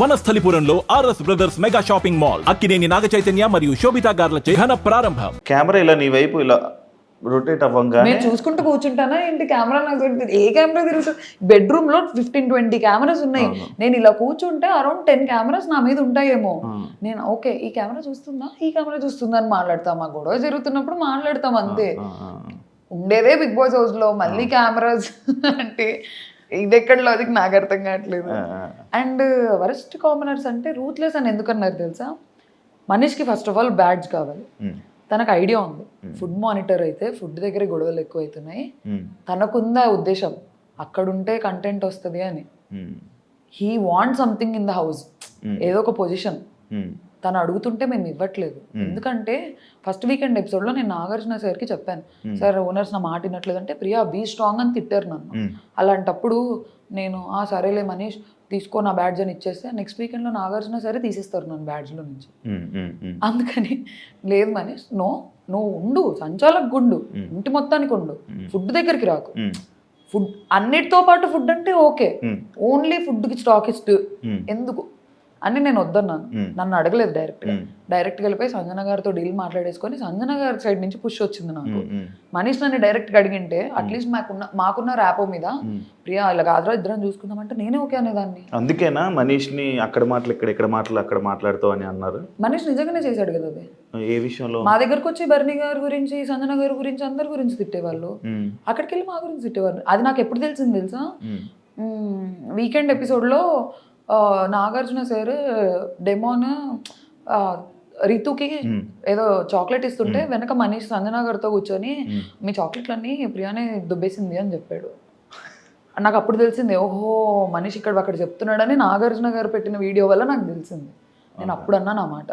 వనస్థలిపురంలో RS brothers mega shopping mall Akkineni Naga Chaitanya మరియు శోభితా గార్లచే ఘన ప్రారంభం. కెమెరా ఇలా నీ వైపు ఇలా రొటేట్ అవ్వగానే నేను చూసుకుంటూ కూర్చుంటానా ఏంటి? కెమెరా నాకు దొరికింది. ఏ కెమెరా తిరుగుతుంది బెడ్రూమ్లో ఫిఫ్టీన్ ట్వంటీ కెమెరాస్ ఉన్నాయి. నేను ఇలా కూర్చుంటే అరౌండ్ టెన్ కెమెరాస్ నా మీద ఉంటాయేమో. నేను ఓకే ఈ కెమెరా చూస్తుందా? ఈ కెమెరా చూస్తుందా అని మాట్లాడతాం. ఆ గొడవ జరుగుతున్నప్పుడు మాట్లాడతాం అంతే. ఉండేదే బిగ్ బాస్ హౌస్లో మళ్ళీ కెమెరాస్ అంటే ఇది ఎక్కడ లాజిక్ నాకు అర్థం కావట్లేదు. అండ్ వరస్ట్ కామనర్స్ అంటే రూత్లెస్ అని ఎందుకన్నారు తెలుసా? మనిషికి ఫస్ట్ ఆఫ్ ఆల్ బ్యాడ్జ్ కావాలి. తనకు ఐడియా ఉంది. ఫుడ్ మానిటర్ అయితే ఫుడ్ దగ్గర గొడవలు ఎక్కువ అవుతున్నాయి తనకుందా ఉద్దేశం? అక్కడుంటే కంటెంట్ వస్తుంది అని. He want something in the house ఏదో ఒక పొజిషన్ తను అడుగుతుంటే మేము ఇవ్వట్లేదు. ఎందుకంటే ఫస్ట్ వీకెండ్ ఎపిసోడ్లో నేను నాగార్జున సార్కి చెప్పాను. సార్ ఓనర్స్ నా మాట వినట్లేదు అంటే ప్రియా బీ స్ట్రాంగ్ అని తిట్టారు నన్ను. అలాంటప్పుడు నేను ఆ సరేలే మనీష్ తీసుకో నా బ్యాడ్జ్ అని ఇచ్చేస్తే నెక్స్ట్ వీకెండ్లో నాగార్జున సరే తీసేస్తారు నన్ను బ్యాడ్జ్లో నుంచి. అందుకని లేదు మనీష్ నో నువ్వు ఉండు సంచాలక్ గుండు ఇంటి మొత్తానికి ఉండు. ఫుడ్ దగ్గరికి రాకు. ఫుడ్ అన్నిటితో పాటు ఫుడ్ అంటే ఓకే. ఓన్లీ ఫుడ్కి స్టాకిస్ట్ Hmm. ఎందుకు? అని నేను వద్దన్నాను. నన్ను అడగలేదు డైరెక్ట్గా Hmm. డైరెక్ట్గా వెళ్ళిపోయి సంజన గారితో డీల్ మాట్లాడేసుకొని సంజన గారి సైడ్ నుంచి పుష్ వచ్చింది నాకు. మనీష్ నన్ను డైరెక్ట్గా అడిగింటే అట్లీస్ట్ మాకున్న మాకున్న ర్యాపో మీద ప్రియా ఇలా కాదురా ఇద్దరం చూసుకుందామంటే నేనే ఓకే అనేదాన్ని. అందుకేనా మనీష్ని అక్కడ మాటలు ఇక్కడ ఇక్కడ మాటలు అక్కడ మాట్లాడతావు అని అన్నారు? మనీష్ నిజంగానే చేశాడు కదా అది. ఏ విషయంలో? మా దగ్గరకు వచ్చి భరణి గారి గురించి సంజన గారి గురించి అందరి గురించి తిట్టేవాళ్ళు. అక్కడికి వెళ్ళి మా గురించి తిట్టేవాళ్ళు. అది నాకు ఎప్పుడు తెలిసింది తెలుసా? వీకెండ్ ఎపిసోడ్లో నాగార్జున సార్ డెమోన్ రితుకి ఏదో చాక్లెట్ ఇస్తుంటే వెనక మనీష్ సంజన గారితో కూర్చొని మీ చాక్లెట్లన్నీ ప్రియానే దుబ్బేసింది అని చెప్పాడు. నాకు అప్పుడు తెలిసింది ఓహో మనిషి ఇక్కడ అక్కడ చెప్తున్నాడని నాగార్జున గారు పెట్టిన వీడియో వల్ల నాకు తెలిసింది. నేను అప్పుడు అన్నాను ఆ మాట.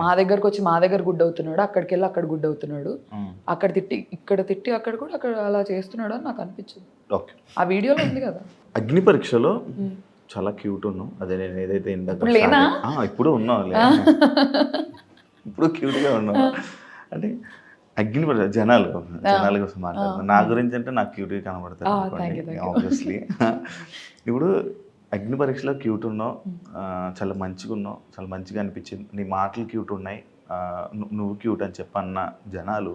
మా దగ్గరకు వచ్చి మా దగ్గర గుడ్ అవుతున్నాడు అక్కడికి వెళ్ళి అక్కడ గుడ్ అవుతున్నాడు. అక్కడ తిట్టి ఇక్కడ తిట్టి అక్కడ కూడా అక్కడ అలా చేస్తున్నాడు అని నాకు అనిపించింది. ఆ వీడియోలో ఉంది కదా. అగ్ని పరీక్షలో చాలా క్యూట్ ఉన్నాం. అదే నేను ఏదైతే ఇందాక ఇప్పుడు ఆ, ఇప్పుడు ఉన్నాం లే. ఇప్పుడు క్యూట్గా ఉన్నాం. అంటే అగ్ని పరీక్ష జనాలు జనాల కోసం మాట్లాడుతున్నాను నా గురించి అంటే నాకు క్యూట్గా కనబడతారు. ఆబ్వియస్లీ ఇప్పుడు అగ్ని పరీక్షలో క్యూట్ ఉన్నావు చాలా మంచిగా ఉన్నావు చాలా మంచిగా అనిపించింది. నీ మాటలు క్యూట్ ఉన్నాయి. నువ్వు క్యూట్ అని చెప్పన్న జనాలు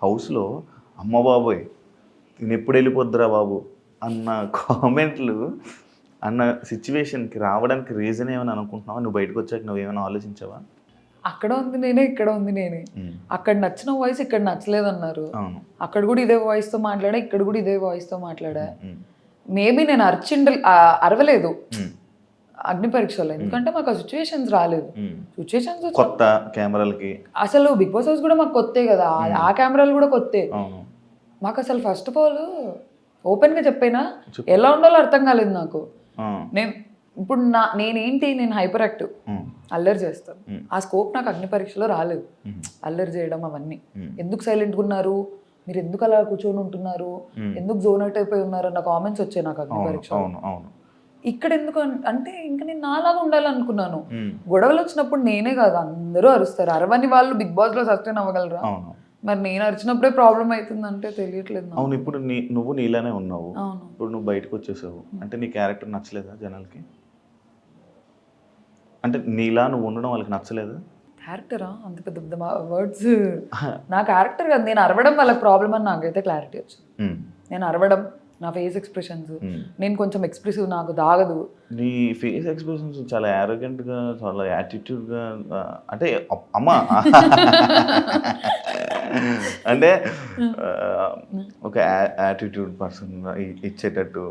హౌస్లో అమ్మ బాబోయ్ నేను ఎప్పుడు వెళ్ళిపోద్దురా బాబు అన్న కామెంట్లు అన్న సిచ్యువేషన్కి రావడానికి రీజన్ ఏమని అనుకుంటున్నావా? నువ్వు బయటకు వచ్చాక నువ్వు ఏమైనా ఆలోచించావా? అక్కడ ఉంది నేనే ఇక్కడ ఉంది నేనే. అక్కడ నచ్చిన వాయిస్ ఇక్కడ నచ్చలేదన్నారు. అక్కడ కూడా ఇదే voice తో మాట్లాడా? ఇక్కడ కూడా ఇదే voice తో మాట్లాడా మేబీ నేను అర్చిండ అరవలేదు. అగ్ని పరీక్షలో ఎందుకంటే మాకు ఆ సిచ్యువేషన్స్ రాలేదు. సిచ్యువేషన్స్ కొత్త కెమెరాలకి. అసలు బిగ్ బాస్ హౌస్ కూడా మాకు కొత్తే కదా. ఆ- కెమెరాలు కూడా కొత్తే. మాకు అసలు ఫస్ట్ ఆఫ్ ఆల్ ఓపెన్గా చెప్పైనా ఎలా ఉండాలో అర్థం కాలేదు నాకు. నేను ఇప్పుడు నా నేనేంటి నేను హైపర్ యాక్టివ్ అల్లరి చేస్తాను. ఆ స్కోప్ నాకు అగ్ని పరీక్షలో రాలేదు. అల్లరి చేయడం అవన్నీ. ఎందుకు సైలెంట్గా ఉన్నారు? మీరు ఎందుకు అలా కూర్చొని ఉంటున్నారు? ఎందుకు జోన్ అవుట్ అయిపోయి ఉన్నారు? అన్న కామెంట్స్ వచ్చాయి నాకు అగ్ని పరీక్ష ఇక్కడ ఎందుకు అంటే ఇంకా నేను నాలాగా ఉండాలనుకున్నాను. గొడవలు వచ్చినప్పుడు నేనే కాదు అందరూ అరుస్తారు. అరవని వాళ్ళు బిగ్ బాస్లో సస్టైన్ అవ్వగలరా మరి నేను అరిచినప్పుడే ప్రాబ్లం అవుతుందంటే తెలియట్లేదు. అవును ఇప్పుడు నీ నువ్వు నీలానే ఉన్నావు. అవును. ఇప్పుడు నువ్వు బయటకు వచ్చేసావు. అంటే నీ క్యారెక్టర్ నచ్చలేదా జనాలకి? అంటే నీలా నువ్వు ఉండడం వాళ్ళకి నచ్చలేదా? క్యారెక్టరా అంత పెద్ద పెద్ద వర్డ్స్ నా క్యారెక్టర్ కాదు నేను అరవడం వాళ్ళకి ప్రాబ్లం అని నాకైతే క్లారిటీ వచ్చింది. నేను అరవడం నా ఫేస్ ఎక్స్ప్రెషన్స్. నేను కొంచెం ఎక్స్ప్రెసివ్ నాకు దాగదు. నీ ఫేస్ ఎక్స్ప్రెషన్స్ చాలా arrogant గా చాలా attitude గా ఆ, అంటే అమ్మా. అంటే ఒక యాటిట్యూడ్ పర్సన్ ఇచ్చేటట్టు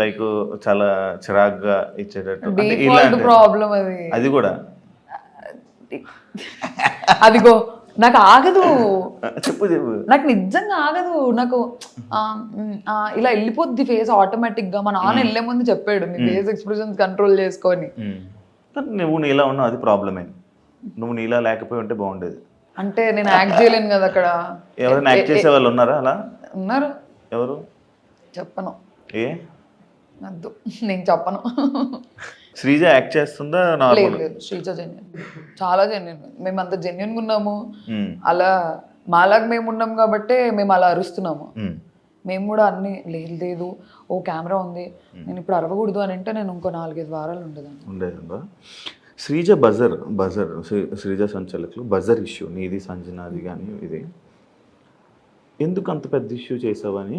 లైక్ చాలా చిరాగ్గా ఇచ్చేటట్టు. అంటే ప్రాబ్లం అది. అది కూడా. అదిగో నాకు ఆగదు. చెప్పు చెప్పు. నాకు నిజంగా ఆగదు. నాకు ఇలా వెళ్ళిపోద్ది ఫేస్ ఆటోమేటిక్గా. మా నాన్న వెళ్ళే ముందు చెప్పాడు నీ ఫేస్ ఎక్స్ప్రెషన్స్ కంట్రోల్ చేసుకొని. నువ్వు నీలా ఉన్నావు అది ప్రాబ్లమే నువ్వు నీలా లేకపోయి ఉంటే బాగుండేది. అంటే నేను యాక్ట్ చేయలేను కదా అక్కడ. ఎవరైనా యాక్ట్ చేసే వాళ్ళు ఉన్నారా అలా? ఉన్నారు. ఎవరు? చెప్పను. ఏ? వద్దు. నేను చెప్పను. శ్రీజ యాక్ట్ చేస్తుందా లేదు లేదు. శ్రీజ జెన్యున్ చాలా జెన్యున్ మేము అంత జెన్యున్గా ఉన్నాము. అలా మాలాగా మేము ఉన్నాం కాబట్టే మేము అలా అరుస్తున్నాము. మేము కూడా అన్ని లేదు లేదు. ఓ కెమెరా ఉంది. నేను ఇప్పుడు అరవకూడదు అని అంటే నేను ఇంకో నాలుగైదు వారాలు ఉండేదాన్ని. శ్రీజ బజర్ బజర్ శ్రీ- శ్రీజ సంచాలకులు బజర్ ఇష్యూ నీది సంజనాది కానీ ఇది. ఎందుకు అంత పెద్ద ఇష్యూ చేసావని?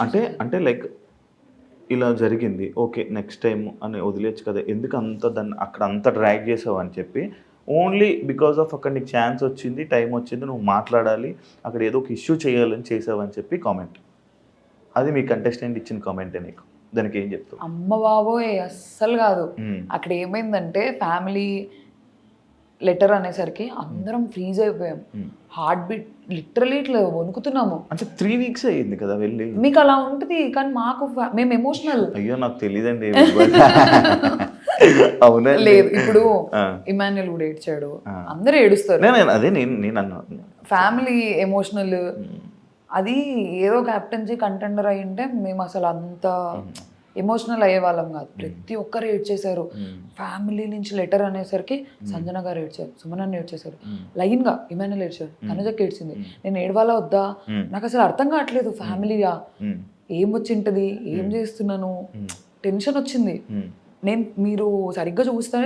అంటే అంటే లైక్ ఇలా జరిగింది. ఓకే నెక్స్ట్ టైం అని వదిలేచ్చు కదా. ఎందుకు అంత దాన్ని అక్కడ అంత డ్రాగ్ చేసావు అని చెప్పి ఓన్లీ బికాస్ ఆఫ్ అక్కడ నీకు ఛాన్స్ వచ్చింది టైం వచ్చింది నువ్వు మాట్లాడాలి అక్కడ ఏదో ఒక ఇష్యూ చేయాలని చేసావని చెప్పి కామెంట్. అది మీ కంటెస్టెంట్ ఇచ్చిన కామెంటే నీకు. దానికి ఏం చెప్తావు? అమ్మ బాబోయ్ అస్సలు కాదు. అక్కడ ఏమైందంటే ఫ్యామిలీ లెటర్ అనేసరికి అందరం ఫ్రీజ్ అయిపోయాం. హార్ట్ బీట్ లిటరలీ ఇట్లా వణుకుతున్నాము. అంటే త్రీ వీక్స్ అయ్యింది కదా వెళ్ళి. మీకు అలా ఉంటుంది కానీ మాకు మేము ఎమోషనల్. అయ్యో నాకు తెలియదండి అవునా లేదు ఇప్పుడు. ఇమాన్యుల్ కూడా ఏడ్చాడు. అందరూ ఏడుస్తారు. అదే నేను ఫ్యామిలీ ఎమోషనల్ అది ఏదో క్యాప్టెన్సీ కంటెండర్ అయి ఉంటే మేము అసలు అంత ఎమోషనల్ అయ్యే వాళ్ళం కాదు ప్రతి ఒక్కరు ఏడ్చేశారు ఫ్యామిలీ నుంచి లెటర్ అనేసరికి సంజన గారు ఏడ్చారు సుమనన్న ఏడ్చేశారు లైన్గా ఇమాన్యుల్ ఏడ్చారు తనుజకి ఏడ్చింది నేను ఏడవాలా వద్దా? నాకు అసలు అర్థం కావట్లేదు ఫ్యామిలీగా. ఏం వచ్చింటది? ఏం చేస్తున్నాను? టెన్షన్ వచ్చింది. నేను మీరు సరిగ్గా చూస్తే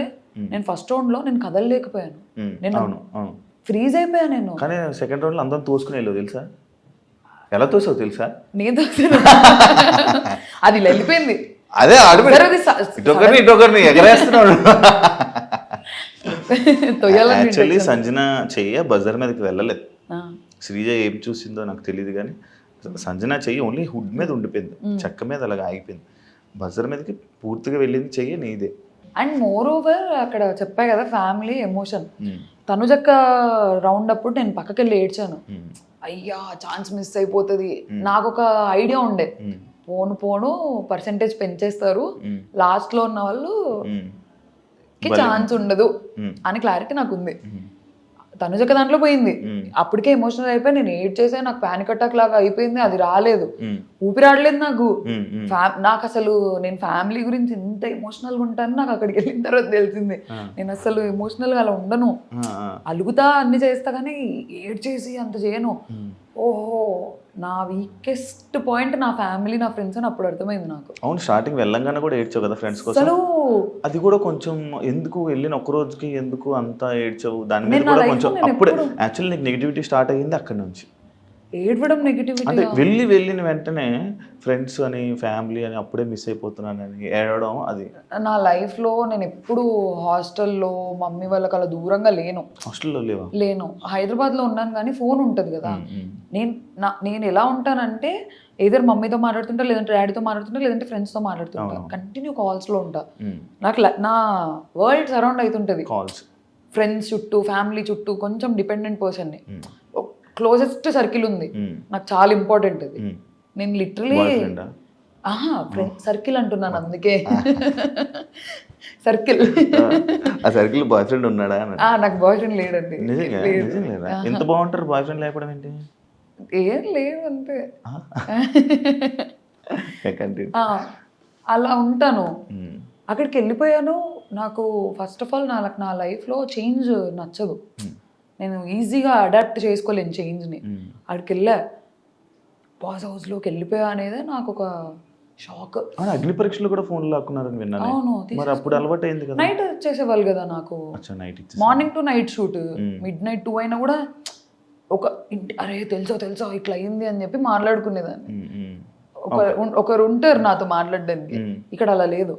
నేను ఫస్ట్ రౌండ్లో నేను కదలలేకపోయాను. నేను ఫ్రీజ్ అయిపోయాను నేను? కానీ సెకండ్ రౌండ్లో అందరం తోసుకుని తెలుసా? ఎలా తోసావు తెలుసా? నేను తోసాను. అది వెళ్ళిపోయింది. అదే ఇటొకరిని ఇటొకరిని ఎగరేస్తున్నాడు. యాక్చువల్లీ సంజన చెయ్య బజార్ మీదకి వెళ్ళలేదు. శ్రీజ ఏం చూసిందో నాకు తెలియదు కానీ సంజన చెయ్యి ఓన్లీ హుడ్ మీద ఉండిపోయింది. చెక్క మీద అలాగ ఆగిపోయింది. బజార్ మీదకి పూర్తిగా వెళ్ళింది చెయ్యి నీదే. అండ్ మోర్ ఓవర్ అక్కడ చెప్పా కదా ఫ్యామిలీ ఎమోషన్. తనుజక్క రౌండ్ అప్పుడు నేను పక్కకి వెళ్ళి ఏడ్చాను. అయ్యా ఛాన్స్ మిస్ అయిపోతుంది. నాకు ఒక ఐడియా ఉండే. పోను పోను పర్సంటేజ్ పెంచేస్తారు. లాస్ట్లో ఉన్న వాళ్ళు ఛాన్స్ ఉండదు. అని క్లారిటీ నాకు ఉంది మ్మ్. తనుజక్క దాంట్లో పోయింది. అప్పటికే ఎమోషనల్ అయిపోయి నేను ఏడ్ చేసే నాకు పానిక్ అటాక్ లాగా అయిపోయింది అది రాలేదు. ఊపిరాడలేదు నాకు. నాకు అసలు నేను ఫ్యామిలీ గురించి ఎంత ఎమోషనల్గా ఉంటాను నాకు అక్కడికి వెళ్ళిన తర్వాత తెలిసింది. నేను అసలు ఎమోషనల్గా అలా ఉండను. అలుగుతా అన్ని చేస్తా కానీ ఏడ్ చేసి అంత చేయను. ఓహో. నా వీకెస్ట్ పాయింట్ నా ఫ్యామిలీ నా ఫ్రెండ్స్ అని అప్పుడు అర్థమైంది నాకు. అవును స్టార్టింగ్ వెళ్ళంగానే కూడా ఏడ్చావు కదా ఫ్రెండ్స్ కోసం? అది కూడా కొంచెం ఎందుకు వెళ్ళిన ఒక్క రోజుకి ఎందుకు అంత ఏడ్చావు? దాని మీద కూడా కొంచెం అప్పుడే యాక్చువల్లీ నీకు నెగిటివిటీ స్టార్ట్ అయ్యింది అక్కడ నుంచి. ఏడవడం నెగిటివిటీ అంటే వెళ్ళి వెళ్ళిన వెంటనే ఫ్రెండ్స్ అని ఫ్యామిలీ అని అప్పుడే మిస్ అయిపోతున్నానని ఏడవడం అది. నా లైఫ్లో నేను ఎప్పుడు హాస్టల్లో మమ్మీ వాళ్ళకి అలా దూరంగా లేను. హాస్టల్లో లేవా? లేను. హైదరాబాద్లో ఉన్నాను కానీ ఫోన్ ఉంటుంది కదా. నేను నా నేను ఎలా ఉంటానంటే ఏదర్ మమ్మీతో మాట్లాడుతుంటా లేదంటే డాడీతో మాట్లాడుతుంటా లేదంటే ఫ్రెండ్స్తో మాట్లాడుతుంటా. కంటిన్యూ కాల్స్లో ఉంటా. నాకు నా వరల్డ్ సరౌండ్ అవుతుంటుంది. కాల్స్ ఫ్రెండ్స్ చుట్టూ ఫ్యామిలీ చుట్టూ కొంచెం డిపెండెంట్ పర్సన్ని క్లోజెస్ట్ సర్కిల్ ఉంది. నాకు చాలా ఇంపార్టెంట్ అది. నేను లిటరలీ సర్కిల్ అంటున్నాను అందుకే. సర్కిల్ ఆ సర్కిల్ బాయ్ ఫ్రెండ్ ఉన్నాడా నాకు బాయ్ ఫ్రెండ్ లేడండి. ఎంత బాగుంటారు బాయ్ ఫ్రెండ్ లేకపోవడం ఏంటి? ఏం లేదు అంతే. అలా ఉంటాను. అక్కడికి వెళ్ళిపోయాను. నాకు ఫస్ట్ ఆఫ్ ఆల్ నా నా లైఫ్లో చేంజ్ నచ్చదు. నేను ఈజీగా అడాప్ట్ చేసుకోలేను చేంజ్ని. అక్కడికి వెళ్ళా బాస్ హౌస్లోకి వెళ్ళిపోయా అనేది నాకు ఒక షాక్. అగ్ని పరీక్షలు కూడా ఫోన్ లాక్కున్నారని విన్నాను. అవును మరి అప్పుడు అలవాటు అయింది కదా. నైట్ చేసేవాళ్ళు కదా నాకు. Morning to night shoot. Midnight too అయినా కూడా ఒక ఇంటి అరే తెలుసో తెలుసో ఇట్లా అయింది అని చెప్పి మాట్లాడుకునేదాన్ని. ఒక ఒకరు ఉంటారు నాతో మాట్లాడడానికి. ఇక్కడ అలా లేదు.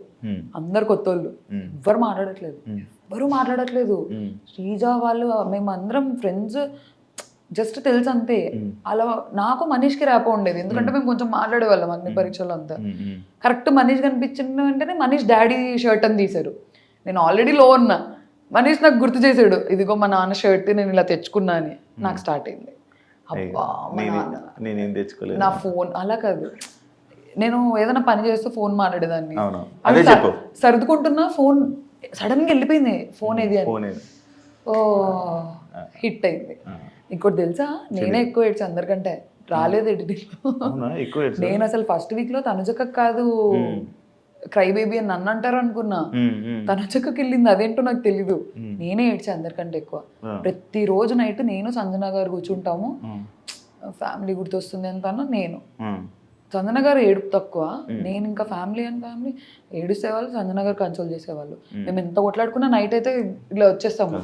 అందరు కొత్త వాళ్ళు ఎవ్వరు మాట్లాడట్లేదు. ఎవ్వరు మాట్లాడట్లేదు. శ్రీజ వాళ్ళు మేము అందరం ఫ్రెండ్స్ జస్ట్ తెలుసు అంతే. అలా నాకు మనీష్కి ర్యాపో ఉండేది. ఎందుకంటే మేము. కొంచెం మాట్లాడేవాళ్ళం అన్ని పరీక్షలు అంతా. కరెక్ట్ మనీష్ కనిపించిన వెంటనే మనీష్ డాడీ షర్ట్ అని తీశారు. నేను ఆల్రెడీ లో ఉన్నా మనీష్ నాకు గుర్తు చేశాడు. ఇదిగో మా నాన్న షర్ట్ నేను ఇలా తెచ్చుకున్నా అని. నాకు స్టార్ట్ అయింది. అబ్బా నేనే తెచ్చుకోలేదు. నా ఫోన్ అలా కాదు. నేను ఏదైనా పని చేస్తూ ఫోన్ మాట్లాడేదాన్ని. సర్దుకుంటున్నా ఫోన్ సడన్గా వెళ్ళిపోయింది ఫోన్ ఏది అని? ఓ హిట్ అయింది. ఇంకోటి తెలుసా? నేనే ఎక్కువ ఏడ్చా అందరికంటే. రాలేదు ఎడిటింగ్? నేను అసలు ఫస్ట్ వీక్లో తనుజక్క కాదు క్రై బేబీ అని నన్ను అంటారు అనుకున్నా. తనుజక్కకి వెళ్ళింది అదేంటో నాకు తెలీదు. నేనే ఏడ్చా అందరికంటే ఎక్కువ. ప్రతి రోజు నైట్ నేను సంజన గారు కూర్చుంటాము. ఫ్యామిలీ గుర్తొస్తుంది అంటాను? నేను. చందన గారు ఏడుపు తక్కువ. నేను ఇంకా ఫ్యామిలీ అండ్ ఫ్యామిలీ ఏడిసేవాళ్ళు చందన గారు కన్సోల్ చేసేవాళ్ళు. మేము. ఎంత కొట్లాడుకున్నా నైట్ అయితే ఇలా వచ్చేస్తాము.